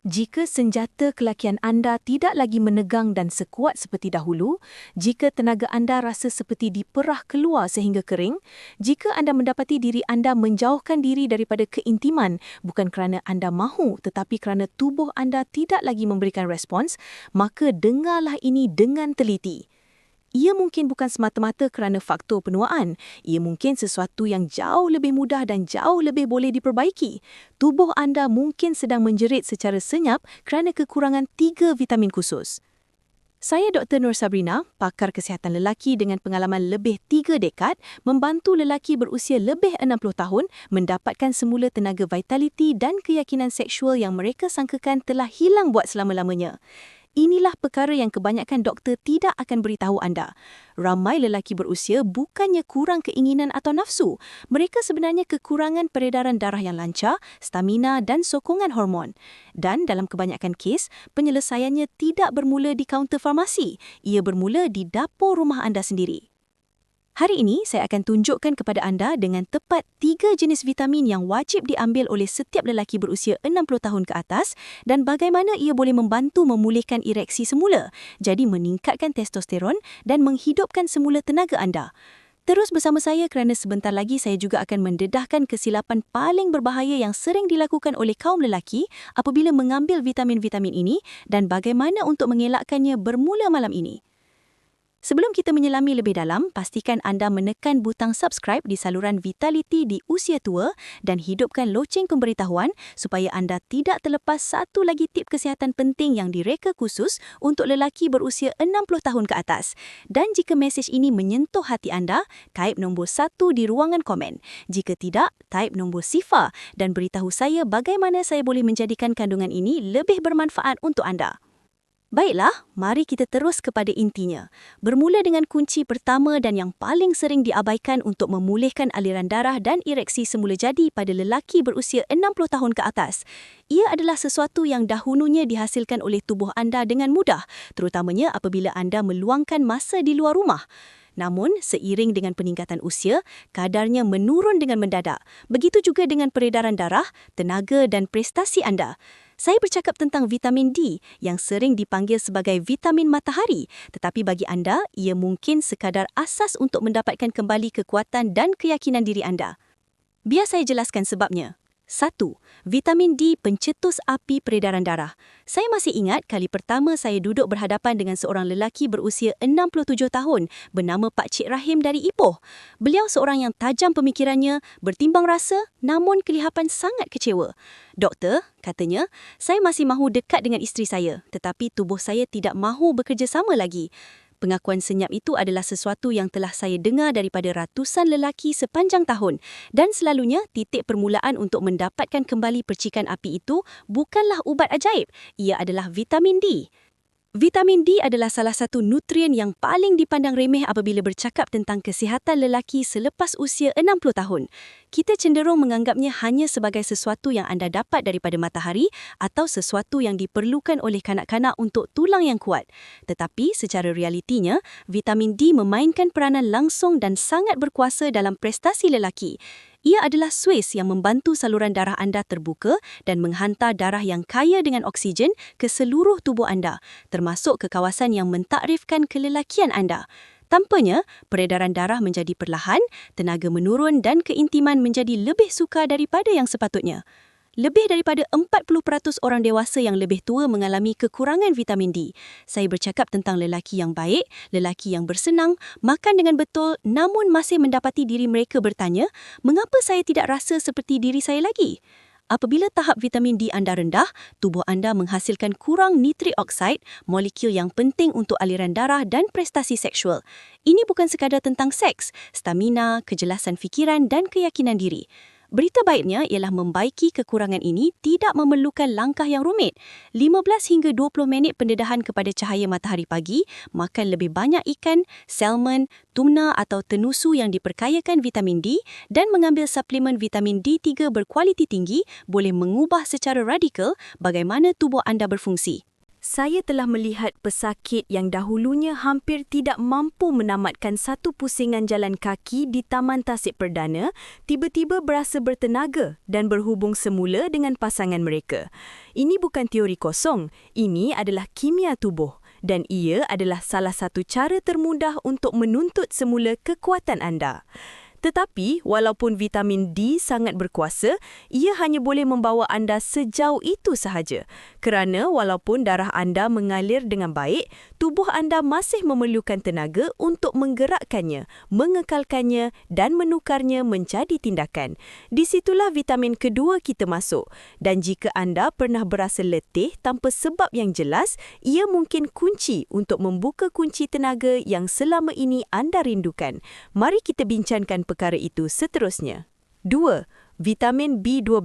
Jika senjata kelakian anda tidak lagi menegang dan sekuat seperti dahulu, jika tenaga anda rasa seperti diperah keluar sehingga kering, jika anda mendapati diri anda menjauhkan diri daripada keintiman bukan kerana anda mahu tetapi kerana tubuh anda tidak lagi memberikan respons, maka dengarlah ini dengan teliti. Ia mungkin bukan semata-mata kerana faktor penuaan. Ia mungkin sesuatu yang jauh lebih mudah dan jauh lebih boleh diperbaiki. Tubuh anda mungkin sedang menjerit secara senyap kerana kekurangan tiga vitamin khusus. Saya Dr. Nur Sabrina, pakar kesihatan lelaki dengan pengalaman lebih tiga dekad, membantu lelaki berusia lebih 60 tahun mendapatkan semula tenaga vitaliti dan keyakinan seksual yang mereka sangkakan telah hilang buat selama-lamanya. Inilah perkara yang kebanyakan doktor tidak akan beritahu anda. Ramai lelaki berusia bukannya kurang keinginan atau nafsu. Mereka sebenarnya kekurangan peredaran darah yang lancar, stamina dan sokongan hormon. Dan dalam kebanyakan kes, penyelesaiannya tidak bermula di kaunter farmasi. Ia bermula di dapur rumah anda sendiri. Hari ini saya akan tunjukkan kepada anda dengan tepat tiga jenis vitamin yang wajib diambil oleh setiap lelaki berusia 60 tahun ke atas dan bagaimana ia boleh membantu memulihkan ereksi semula, jadi meningkatkan testosteron dan menghidupkan semula tenaga anda. Terus bersama saya kerana sebentar lagi saya juga akan mendedahkan kesilapan paling berbahaya yang sering dilakukan oleh kaum lelaki apabila mengambil vitamin-vitamin ini dan bagaimana untuk mengelakkannya bermula malam ini. Sebelum kita menyelami lebih dalam, pastikan anda menekan butang subscribe di saluran Vitality di usia tua dan hidupkan loceng pemberitahuan supaya anda tidak terlepas satu lagi tip kesihatan penting yang direka khusus untuk lelaki berusia 60 tahun ke atas. Dan jika mesej ini menyentuh hati anda, type nombor satu di ruangan komen. Jika tidak, type nombor sifa dan beritahu saya bagaimana saya boleh menjadikan kandungan ini lebih bermanfaat untuk anda. Baiklah, mari kita terus kepada intinya. Bermula dengan kunci pertama dan yang paling sering diabaikan untuk memulihkan aliran darah dan ereksi semula jadi pada lelaki berusia 60 tahun ke atas. Ia adalah sesuatu yang dahulunya dihasilkan oleh tubuh anda dengan mudah, terutamanya apabila anda meluangkan masa di luar rumah. Namun, seiring dengan peningkatan usia, kadarnya menurun dengan mendadak. Begitu juga dengan peredaran darah, tenaga dan prestasi anda. Saya bercakap tentang vitamin D yang sering dipanggil sebagai vitamin matahari, tetapi bagi anda, ia mungkin sekadar asas untuk mendapatkan kembali kekuatan dan keyakinan diri anda. Biar saya jelaskan sebabnya. Satu, Vitamin D pencetus api peredaran darah. Saya masih ingat kali pertama saya duduk berhadapan dengan seorang lelaki berusia 67 tahun bernama Pak Cik Rahim dari Ipoh. Beliau seorang yang tajam pemikirannya, bertimbang rasa namun kelihatan sangat kecewa. Doktor, katanya, saya masih mahu dekat dengan isteri saya tetapi tubuh saya tidak mahu bekerjasama lagi. Pengakuan senyap itu adalah sesuatu yang telah saya dengar daripada ratusan lelaki sepanjang tahun dan selalunya titik permulaan untuk mendapatkan kembali percikan api itu bukanlah ubat ajaib, ia adalah vitamin D. Vitamin D adalah salah satu nutrien yang paling dipandang remeh apabila bercakap tentang kesihatan lelaki selepas usia 60 tahun. Kita cenderung menganggapnya hanya sebagai sesuatu yang anda dapat daripada matahari atau sesuatu yang diperlukan oleh kanak-kanak untuk tulang yang kuat. Tetapi secara realitinya, vitamin D memainkan peranan langsung dan sangat berkuasa dalam prestasi lelaki. Ia adalah Swiss yang membantu saluran darah anda terbuka dan menghantar darah yang kaya dengan oksigen ke seluruh tubuh anda, termasuk ke kawasan yang mentakrifkan kelelakian anda. Tanpanya, peredaran darah menjadi perlahan, tenaga menurun dan keintiman menjadi lebih sukar daripada yang sepatutnya. Lebih daripada 40% orang dewasa yang lebih tua mengalami kekurangan vitamin D. Saya bercakap tentang lelaki yang baik, lelaki yang bersenang, makan dengan betul namun masih mendapati diri mereka bertanya, mengapa saya tidak rasa seperti diri saya lagi? Apabila tahap vitamin D anda rendah, tubuh anda menghasilkan kurang nitrik oksida, molekul yang penting untuk aliran darah dan prestasi seksual. Ini bukan sekadar tentang seks, stamina, kejelasan fikiran dan keyakinan diri. Berita baiknya ialah membaiki kekurangan ini tidak memerlukan langkah yang rumit. 15 hingga 20 minit pendedahan kepada cahaya matahari pagi, makan lebih banyak ikan, salmon, tuna atau tenusu yang diperkayakan vitamin D dan mengambil suplemen vitamin D3 berkualiti tinggi boleh mengubah secara radikal bagaimana tubuh anda berfungsi. Saya telah melihat pesakit yang dahulunya hampir tidak mampu menamatkan satu pusingan jalan kaki di Taman Tasik Perdana, tiba-tiba berasa bertenaga dan berhubung semula dengan pasangan mereka. Ini bukan teori kosong, ini adalah kimia tubuh dan ia adalah salah satu cara termudah untuk menuntut semula kekuatan anda. Tetapi, walaupun vitamin D sangat berkuasa, ia hanya boleh membawa anda sejauh itu sahaja. Kerana walaupun darah anda mengalir dengan baik, tubuh anda masih memerlukan tenaga untuk menggerakkannya, mengekalkannya dan menukarnya menjadi tindakan. Di situlah vitamin kedua kita masuk. Dan jika anda pernah berasa letih tanpa sebab yang jelas, ia mungkin kunci untuk membuka kunci tenaga yang selama ini anda rindukan. Mari kita bincangkan perkara itu seterusnya. 2. Vitamin B12,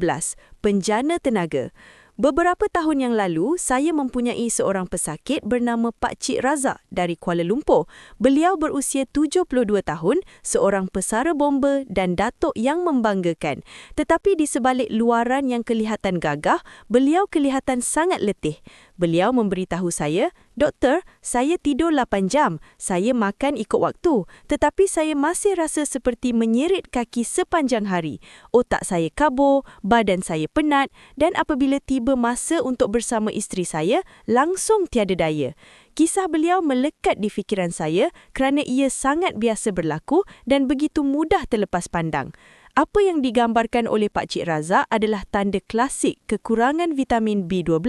penjana tenaga. Beberapa tahun yang lalu, saya mempunyai seorang pesakit bernama Pak Cik Razak dari Kuala Lumpur. Beliau berusia 72 tahun, seorang pesara bomba dan datuk yang membanggakan. Tetapi di sebalik luaran yang kelihatan gagah, beliau kelihatan sangat letih. Beliau memberitahu saya, Doktor, saya tidur 8 jam. Saya makan ikut waktu. Tetapi saya masih rasa seperti menyerit kaki sepanjang hari. Otak saya kabur, badan saya penat dan apabila tiba masa untuk bersama isteri saya, langsung tiada daya. Kisah beliau melekat di fikiran saya kerana ia sangat biasa berlaku dan begitu mudah terlepas pandang. Apa yang digambarkan oleh Pak Cik Razak adalah tanda klasik kekurangan vitamin B12,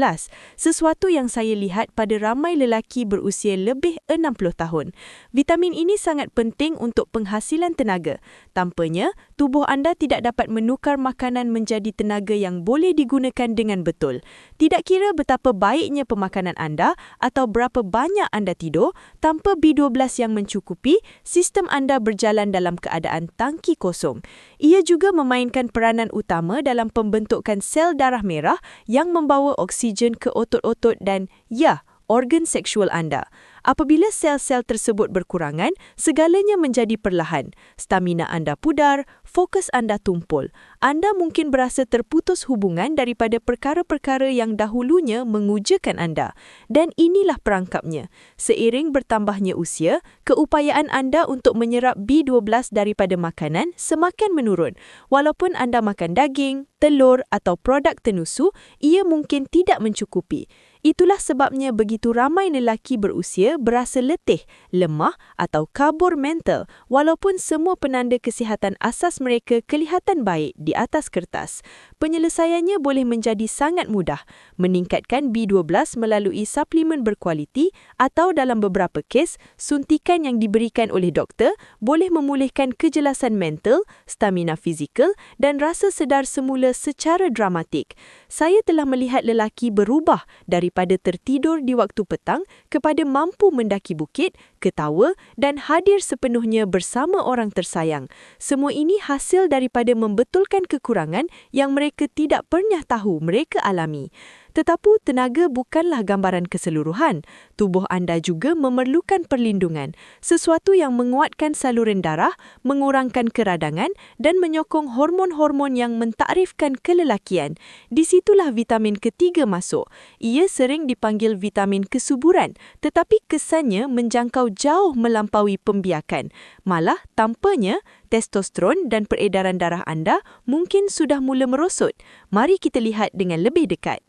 sesuatu yang saya lihat pada ramai lelaki berusia lebih 60 tahun. Vitamin ini sangat penting untuk penghasilan tenaga. Tanpanya, tubuh anda tidak dapat menukar makanan menjadi tenaga yang boleh digunakan dengan betul. Tidak kira betapa baiknya pemakanan anda atau berapa banyak anda tidur, tanpa B12 yang mencukupi, sistem anda berjalan dalam keadaan tangki kosong. Ia ia juga memainkan peranan utama dalam pembentukan sel darah merah yang membawa oksigen ke otot-otot dan, ya, organ seksual anda. Apabila sel-sel tersebut berkurangan, segalanya menjadi perlahan. Stamina anda pudar, fokus anda tumpul. Anda mungkin berasa terputus hubungan daripada perkara-perkara yang dahulunya mengujakan anda. Dan inilah perangkapnya. Seiring bertambahnya usia, keupayaan anda untuk menyerap B12 daripada makanan semakin menurun. Walaupun anda makan daging, telur atau produk tenusu, ia mungkin tidak mencukupi. Itulah sebabnya begitu ramai lelaki berusia berasa letih, lemah atau kabur mental walaupun semua penanda kesihatan asas mereka kelihatan baik di atas kertas. Penyelesaiannya boleh menjadi sangat mudah, meningkatkan B12 melalui suplemen berkualiti atau dalam beberapa kes, suntikan yang diberikan oleh doktor boleh memulihkan kejelasan mental, stamina fizikal dan rasa sedar semula secara dramatik. Saya telah melihat lelaki berubah dari daripada tertidur di waktu petang kepada mampu mendaki bukit, ketawa dan hadir sepenuhnya bersama orang tersayang. Semua ini hasil daripada membetulkan kekurangan yang mereka tidak pernah tahu mereka alami. Tetapi tenaga bukanlah gambaran keseluruhan. Tubuh anda juga memerlukan perlindungan, sesuatu yang menguatkan saluran darah, mengurangkan keradangan dan menyokong hormon-hormon yang mentakrifkan kelelakian. Di situlah vitamin ketiga masuk. Ia sering dipanggil vitamin kesuburan, tetapi kesannya menjangkau jauh melampaui pembiakan. Malah, tampaknya testosteron dan peredaran darah anda mungkin sudah mula merosot. Mari kita lihat dengan lebih dekat.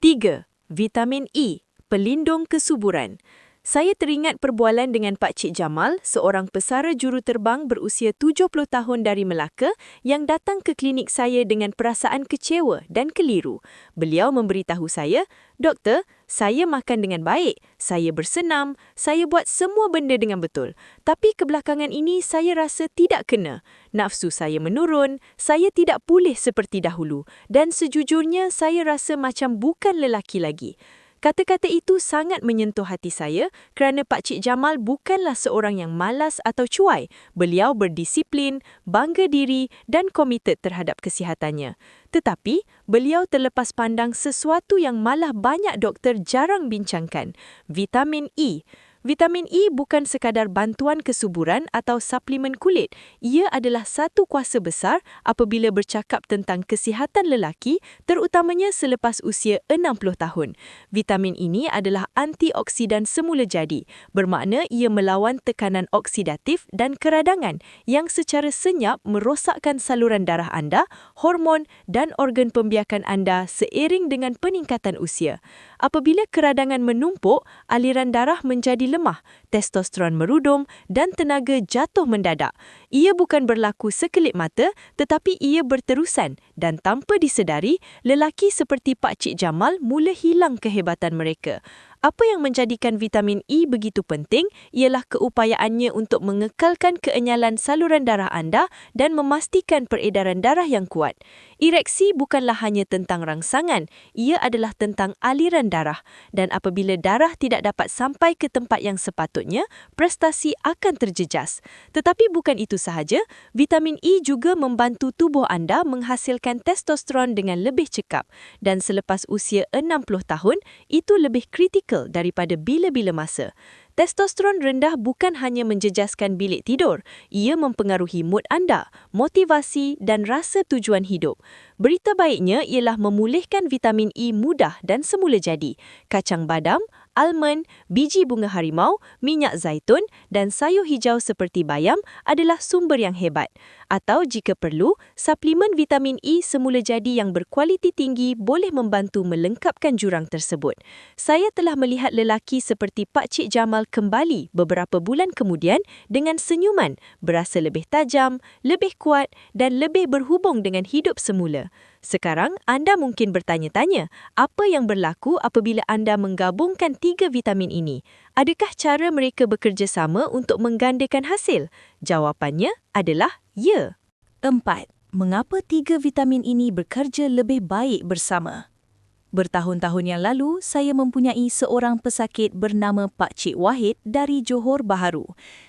3. Vitamin E, pelindung kesuburan. Saya teringat perbualan dengan Pak Cik Jamal, seorang pesara juruterbang berusia 70 tahun dari Melaka yang datang ke klinik saya dengan perasaan kecewa dan keliru. Beliau memberitahu saya, Doktor, saya makan dengan baik, saya bersenam, saya buat semua benda dengan betul. Tapi kebelakangan ini saya rasa tidak kena. Nafsu saya menurun, saya tidak pulih seperti dahulu dan sejujurnya saya rasa macam bukan lelaki lagi. Kata-kata itu sangat menyentuh hati saya kerana Pak Cik Jamal bukanlah seorang yang malas atau cuai. Beliau berdisiplin, bangga diri dan komited terhadap kesihatannya. Tetapi, beliau terlepas pandang sesuatu yang malah banyak doktor jarang bincangkan, vitamin E. Vitamin E bukan sekadar bantuan kesuburan atau suplemen kulit. Ia adalah satu kuasa besar apabila bercakap tentang kesihatan lelaki, terutamanya selepas usia 60 tahun. Vitamin ini adalah antioksidan semula jadi, bermakna ia melawan tekanan oksidatif dan keradangan yang secara senyap merosakkan saluran darah anda, hormon dan organ pembiakan anda seiring dengan peningkatan usia. Apabila keradangan menumpuk, aliran darah menjadi lemah, testosteron merudum dan tenaga jatuh mendadak. Ia bukan berlaku sekelip mata tetapi ia berterusan dan tanpa disedari, lelaki seperti Pak Cik Jamal mula hilang kehebatan mereka. Apa yang menjadikan vitamin E begitu penting ialah keupayaannya untuk mengekalkan keenyalan saluran darah anda dan memastikan peredaran darah yang kuat. Ereksi bukanlah hanya tentang rangsangan, ia adalah tentang aliran darah dan apabila darah tidak dapat sampai ke tempat yang sepatutnya, prestasi akan terjejas. Tetapi bukan itu sahaja, vitamin E juga membantu tubuh anda menghasilkan testosteron dengan lebih cekap dan selepas usia 60 tahun, itu lebih kritikal daripada bila-bila masa. Testosteron rendah bukan hanya menjejaskan bilik tidur, ia mempengaruhi mood anda, motivasi dan rasa tujuan hidup. Berita baiknya ialah memulihkan vitamin E mudah dan semula jadi. Kacang badam, almond, biji bunga harimau, minyak zaitun dan sayur hijau seperti bayam adalah sumber yang hebat. Atau jika perlu, suplemen vitamin E semula jadi yang berkualiti tinggi boleh membantu melengkapkan jurang tersebut. Saya telah melihat lelaki seperti Pak Cik Jamal kembali beberapa bulan kemudian dengan senyuman, berasa lebih tajam, lebih kuat dan lebih berhubung dengan hidup semula. Sekarang anda mungkin bertanya-tanya, apa yang berlaku apabila anda menggabungkan tiga vitamin ini? Adakah cara mereka bekerjasama untuk menggandakan hasil? Jawapannya adalah ya. Empat, mengapa tiga vitamin ini bekerja lebih baik bersama? Bertahun-tahun yang lalu, saya mempunyai seorang pesakit bernama Pak Cik Wahid dari Johor Baharu.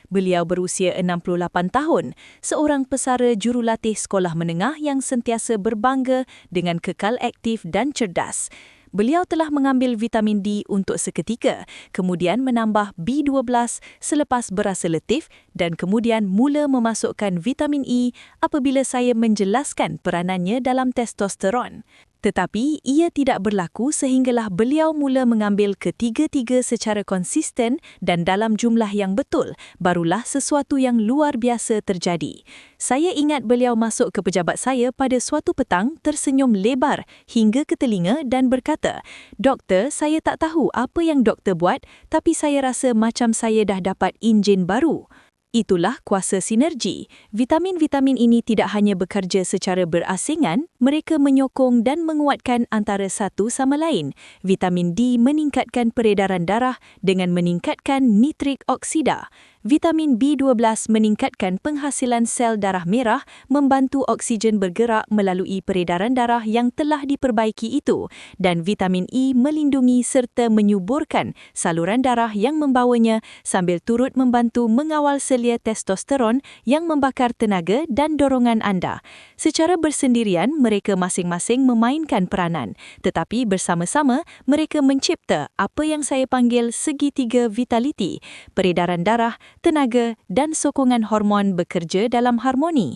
Beliau berusia 68 tahun, seorang pesara jurulatih sekolah menengah yang sentiasa berbangga dengan kekal aktif dan cerdas. Beliau telah mengambil vitamin D untuk seketika, kemudian menambah B12 selepas berasa letih dan kemudian mula memasukkan vitamin E apabila saya menjelaskan peranannya dalam testosteron. Tetapi ia tidak berlaku sehinggalah beliau mula mengambil ketiga-tiga secara konsisten dan dalam jumlah yang betul, barulah sesuatu yang luar biasa terjadi. Saya ingat beliau masuk ke pejabat saya pada suatu petang tersenyum lebar hingga ke telinga dan berkata, Doktor, saya tak tahu apa yang doktor buat tapi saya rasa macam saya dah dapat enjin baru. Itulah kuasa sinergi. Vitamin-vitamin ini tidak hanya bekerja secara berasingan, mereka menyokong dan menguatkan antara satu sama lain. Vitamin D meningkatkan peredaran darah dengan meningkatkan nitrik oksida. Vitamin B12 meningkatkan penghasilan sel darah merah, membantu oksigen bergerak melalui peredaran darah yang telah diperbaiki itu dan vitamin E melindungi serta menyuburkan saluran darah yang membawanya sambil turut membantu mengawal selia testosteron yang membakar tenaga dan dorongan anda. Secara bersendirian, mereka masing-masing memainkan peranan, tetapi bersama-sama mereka mencipta apa yang saya panggil segitiga vitality, peredaran darah, tenaga dan sokongan hormon bekerja dalam harmoni.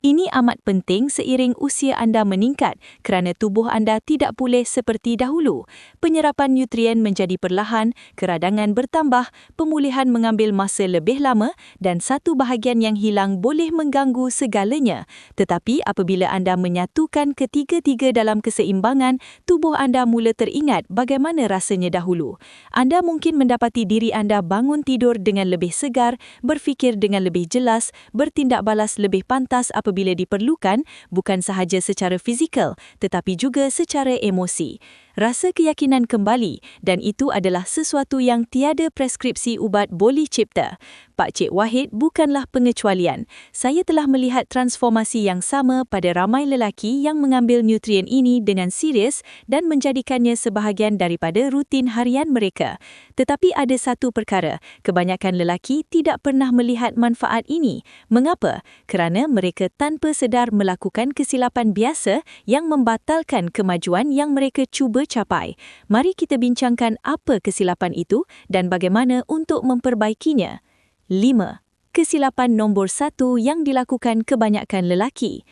Ini amat penting seiring usia anda meningkat kerana tubuh anda tidak pulih seperti dahulu. Penyerapan nutrien menjadi perlahan, keradangan bertambah, pemulihan mengambil masa lebih lama dan satu bahagian yang hilang boleh mengganggu segalanya. Tetapi apabila anda menyatukan ketiga-tiga dalam keseimbangan, tubuh anda mula teringat bagaimana rasanya dahulu. Anda mungkin mendapati diri anda bangun tidur dengan lebih segar, berfikir dengan lebih jelas, bertindak balas lebih pantas apabila apabila diperlukan bukan sahaja secara fizikal tetapi juga secara emosi rasa keyakinan kembali dan itu adalah sesuatu yang tiada preskripsi ubat boleh cipta. Pak Cik Wahid bukanlah pengecualian. Saya telah melihat transformasi yang sama pada ramai lelaki yang mengambil nutrien ini dengan serius dan menjadikannya sebahagian daripada rutin harian mereka. Tetapi ada satu perkara, kebanyakan lelaki tidak pernah melihat manfaat ini. Mengapa? Kerana mereka tanpa sedar melakukan kesilapan biasa yang membatalkan kemajuan yang mereka cuba capai. Mari kita bincangkan apa kesilapan itu dan bagaimana untuk memperbaikinya. 5. Kesilapan nombor satu yang dilakukan kebanyakan lelaki.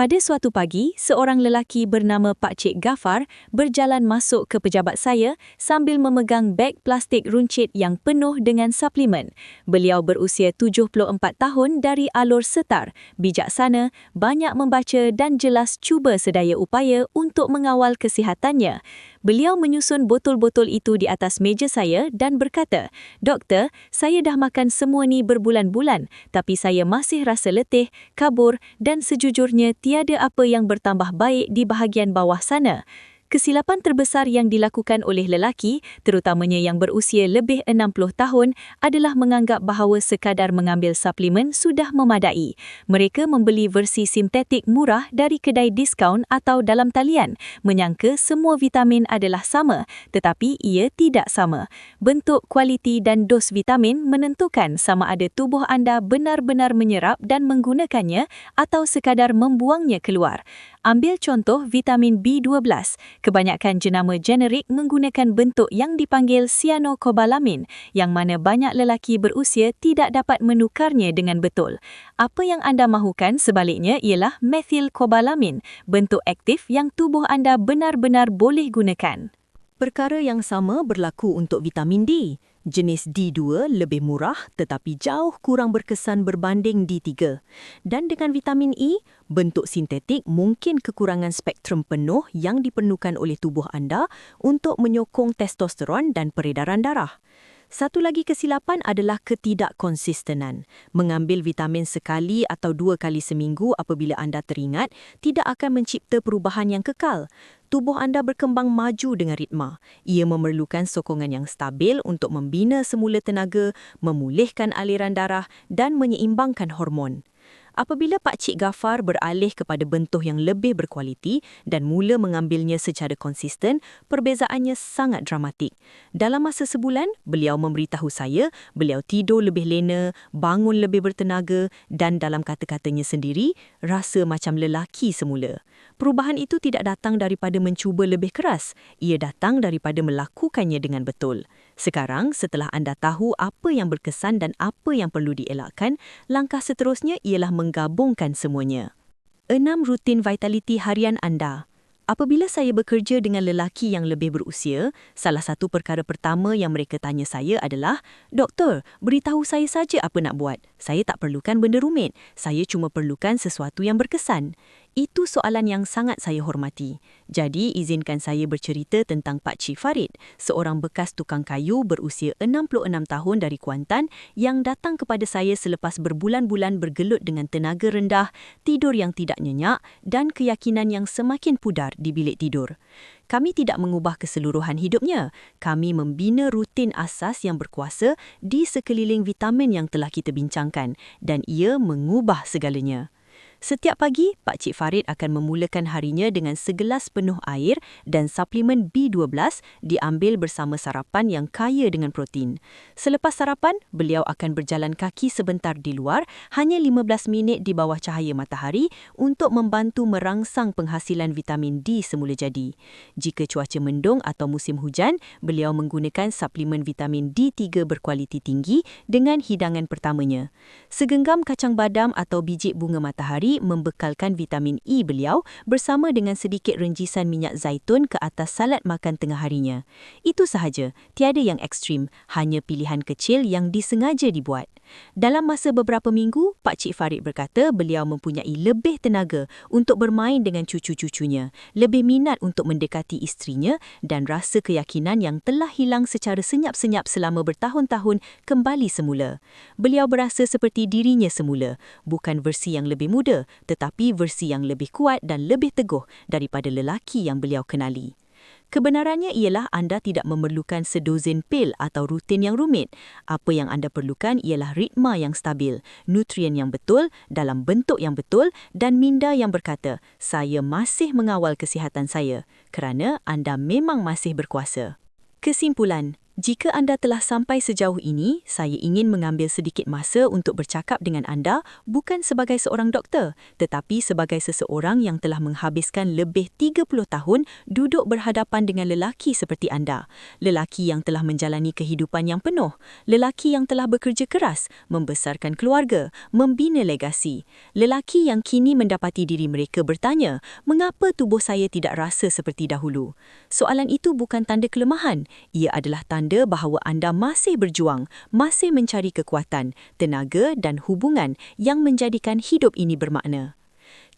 Pada suatu pagi, seorang lelaki bernama Pak Cik Gafar berjalan masuk ke pejabat saya sambil memegang beg plastik runcit yang penuh dengan suplemen. Beliau berusia 74 tahun dari alur setar, bijaksana, banyak membaca dan jelas cuba sedaya upaya untuk mengawal kesihatannya. Beliau menyusun botol-botol itu di atas meja saya dan berkata, Doktor, saya dah makan semua ni berbulan-bulan, tapi saya masih rasa letih, kabur dan sejujurnya tiada apa yang bertambah baik di bahagian bawah sana. Kesilapan terbesar yang dilakukan oleh lelaki, terutamanya yang berusia lebih 60 tahun, adalah menganggap bahawa sekadar mengambil suplemen sudah memadai. Mereka membeli versi sintetik murah dari kedai diskaun atau dalam talian, menyangka semua vitamin adalah sama, tetapi ia tidak sama. Bentuk, kualiti dan dos vitamin menentukan sama ada tubuh anda benar-benar menyerap dan menggunakannya atau sekadar membuangnya keluar. Ambil contoh vitamin B12. Kebanyakan jenama generik menggunakan bentuk yang dipanggil cyanocobalamin yang mana banyak lelaki berusia tidak dapat menukarnya dengan betul. Apa yang anda mahukan sebaliknya ialah methylcobalamin, bentuk aktif yang tubuh anda benar-benar boleh gunakan. Perkara yang sama berlaku untuk vitamin D. Jenis D2 lebih murah tetapi jauh kurang berkesan berbanding D3. Dan dengan vitamin E, bentuk sintetik mungkin kekurangan spektrum penuh yang diperlukan oleh tubuh anda untuk menyokong testosteron dan peredaran darah. Satu lagi kesilapan adalah ketidakkonsistenan. Mengambil vitamin sekali atau dua kali seminggu apabila anda teringat tidak akan mencipta perubahan yang kekal. Tubuh anda berkembang maju dengan ritma. Ia memerlukan sokongan yang stabil untuk membina semula tenaga, memulihkan aliran darah dan menyeimbangkan hormon. Apabila Pak Cik Gafar beralih kepada bentuk yang lebih berkualiti dan mula mengambilnya secara konsisten, perbezaannya sangat dramatik. Dalam masa sebulan, beliau memberitahu saya beliau tidur lebih lena, bangun lebih bertenaga dan dalam kata-katanya sendiri, rasa macam lelaki semula. Perubahan itu tidak datang daripada mencuba lebih keras, ia datang daripada melakukannya dengan betul. Sekarang, setelah anda tahu apa yang berkesan dan apa yang perlu dielakkan, langkah seterusnya ialah menggabungkan semuanya. Enam rutin vitality harian anda. Apabila saya bekerja dengan lelaki yang lebih berusia, salah satu perkara pertama yang mereka tanya saya adalah, Doktor, beritahu saya saja apa nak buat. Saya tak perlukan benda rumit. Saya cuma perlukan sesuatu yang berkesan. Itu soalan yang sangat saya hormati. Jadi, izinkan saya bercerita tentang Pak Cik Farid, seorang bekas tukang kayu berusia 66 tahun dari Kuantan yang datang kepada saya selepas berbulan-bulan bergelut dengan tenaga rendah, tidur yang tidak nyenyak dan keyakinan yang semakin pudar di bilik tidur. Kami tidak mengubah keseluruhan hidupnya. Kami membina rutin asas yang berkuasa di sekeliling vitamin yang telah kita bincangkan dan ia mengubah segalanya. Setiap pagi, Pak Cik Farid akan memulakan harinya dengan segelas penuh air dan suplemen B12 diambil bersama sarapan yang kaya dengan protein. Selepas sarapan, beliau akan berjalan kaki sebentar di luar, hanya 15 minit di bawah cahaya matahari untuk membantu merangsang penghasilan vitamin D semula jadi. Jika cuaca mendung atau musim hujan, beliau menggunakan suplemen vitamin D3 berkualiti tinggi dengan hidangan pertamanya. Segenggam kacang badam atau biji bunga matahari membekalkan vitamin E beliau bersama dengan sedikit renjisan minyak zaitun ke atas salad makan tengah harinya. Itu sahaja, tiada yang ekstrim, hanya pilihan kecil yang disengaja dibuat. Dalam masa beberapa minggu, Pak Cik Farid berkata beliau mempunyai lebih tenaga untuk bermain dengan cucu-cucunya, lebih minat untuk mendekati istrinya dan rasa keyakinan yang telah hilang secara senyap-senyap selama bertahun-tahun kembali semula. Beliau berasa seperti dirinya semula, bukan versi yang lebih muda tetapi versi yang lebih kuat dan lebih teguh daripada lelaki yang beliau kenali. Kebenarannya ialah anda tidak memerlukan sedozen pil atau rutin yang rumit. Apa yang anda perlukan ialah ritma yang stabil, nutrien yang betul, dalam bentuk yang betul dan minda yang berkata, saya masih mengawal kesihatan saya kerana anda memang masih berkuasa. Kesimpulan, Jika anda telah sampai sejauh ini, saya ingin mengambil sedikit masa untuk bercakap dengan anda bukan sebagai seorang doktor, tetapi sebagai seseorang yang telah menghabiskan lebih 30 tahun duduk berhadapan dengan lelaki seperti anda. Lelaki yang telah menjalani kehidupan yang penuh, lelaki yang telah bekerja keras, membesarkan keluarga, membina legasi. Lelaki yang kini mendapati diri mereka bertanya, mengapa tubuh saya tidak rasa seperti dahulu? Soalan itu bukan tanda kelemahan, ia adalah tanda tanda bahawa anda masih berjuang, masih mencari kekuatan, tenaga dan hubungan yang menjadikan hidup ini bermakna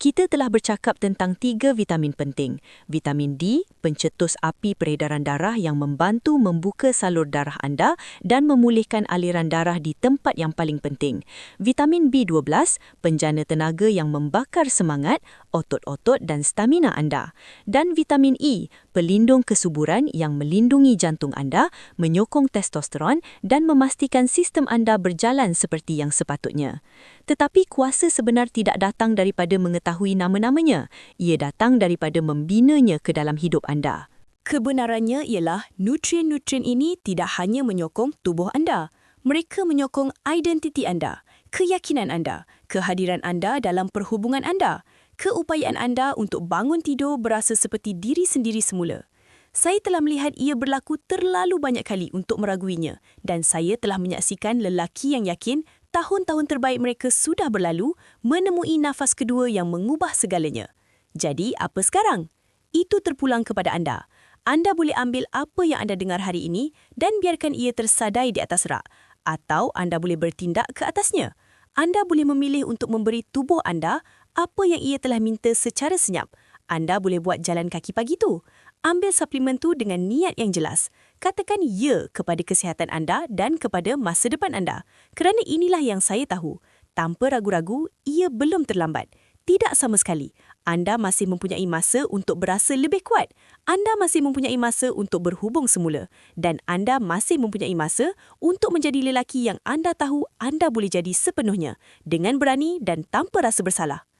kita telah bercakap tentang tiga vitamin penting. Vitamin D, pencetus api peredaran darah yang membantu membuka salur darah anda dan memulihkan aliran darah di tempat yang paling penting. Vitamin B12, penjana tenaga yang membakar semangat, otot-otot dan stamina anda. Dan vitamin E, pelindung kesuburan yang melindungi jantung anda, menyokong testosteron dan memastikan sistem anda berjalan seperti yang sepatutnya. Tetapi kuasa sebenar tidak datang daripada mengetahui nama-namanya. Ia datang daripada membinanya ke dalam hidup anda. Kebenarannya ialah nutrien-nutrien ini tidak hanya menyokong tubuh anda. Mereka menyokong identiti anda, keyakinan anda, kehadiran anda dalam perhubungan anda, keupayaan anda untuk bangun tidur berasa seperti diri sendiri semula. Saya telah melihat ia berlaku terlalu banyak kali untuk meraguinya dan saya telah menyaksikan lelaki yang yakin tahun-tahun terbaik mereka sudah berlalu menemui nafas kedua yang mengubah segalanya. Jadi, apa sekarang? Itu terpulang kepada anda. Anda boleh ambil apa yang anda dengar hari ini dan biarkan ia tersadai di atas rak. Atau anda boleh bertindak ke atasnya. Anda boleh memilih untuk memberi tubuh anda apa yang ia telah minta secara senyap. Anda boleh buat jalan kaki pagi tu. Ambil suplemen tu dengan niat yang jelas katakan ya kepada kesihatan anda dan kepada masa depan anda. Kerana inilah yang saya tahu. Tanpa ragu-ragu, ia belum terlambat. Tidak sama sekali. Anda masih mempunyai masa untuk berasa lebih kuat. Anda masih mempunyai masa untuk berhubung semula. Dan anda masih mempunyai masa untuk menjadi lelaki yang anda tahu anda boleh jadi sepenuhnya. Dengan berani dan tanpa rasa bersalah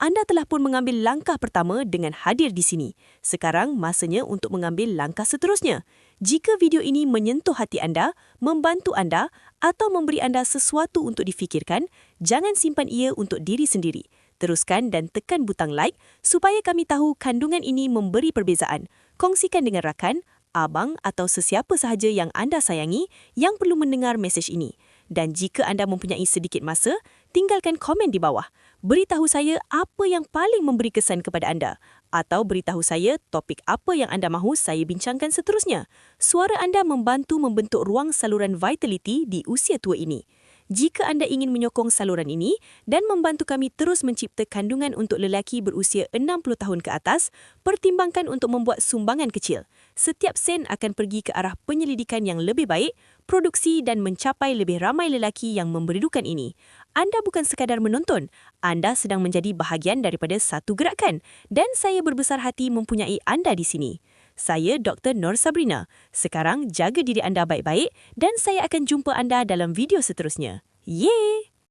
anda telah pun mengambil langkah pertama dengan hadir di sini. Sekarang masanya untuk mengambil langkah seterusnya. Jika video ini menyentuh hati anda, membantu anda atau memberi anda sesuatu untuk difikirkan, jangan simpan ia untuk diri sendiri. Teruskan dan tekan butang like supaya kami tahu kandungan ini memberi perbezaan. Kongsikan dengan rakan, abang atau sesiapa sahaja yang anda sayangi yang perlu mendengar mesej ini. Dan jika anda mempunyai sedikit masa, tinggalkan komen di bawah beritahu saya apa yang paling memberi kesan kepada anda atau beritahu saya topik apa yang anda mahu saya bincangkan seterusnya. Suara anda membantu membentuk ruang saluran vitality di usia tua ini. Jika anda ingin menyokong saluran ini dan membantu kami terus mencipta kandungan untuk lelaki berusia 60 tahun ke atas, pertimbangkan untuk membuat sumbangan kecil. Setiap sen akan pergi ke arah penyelidikan yang lebih baik, produksi dan mencapai lebih ramai lelaki yang memberidukan ini. Anda bukan sekadar menonton, anda sedang menjadi bahagian daripada satu gerakan dan saya berbesar hati mempunyai anda di sini. Saya Dr. Nur Sabrina. Sekarang jaga diri anda baik-baik dan saya akan jumpa anda dalam video seterusnya. Yeay!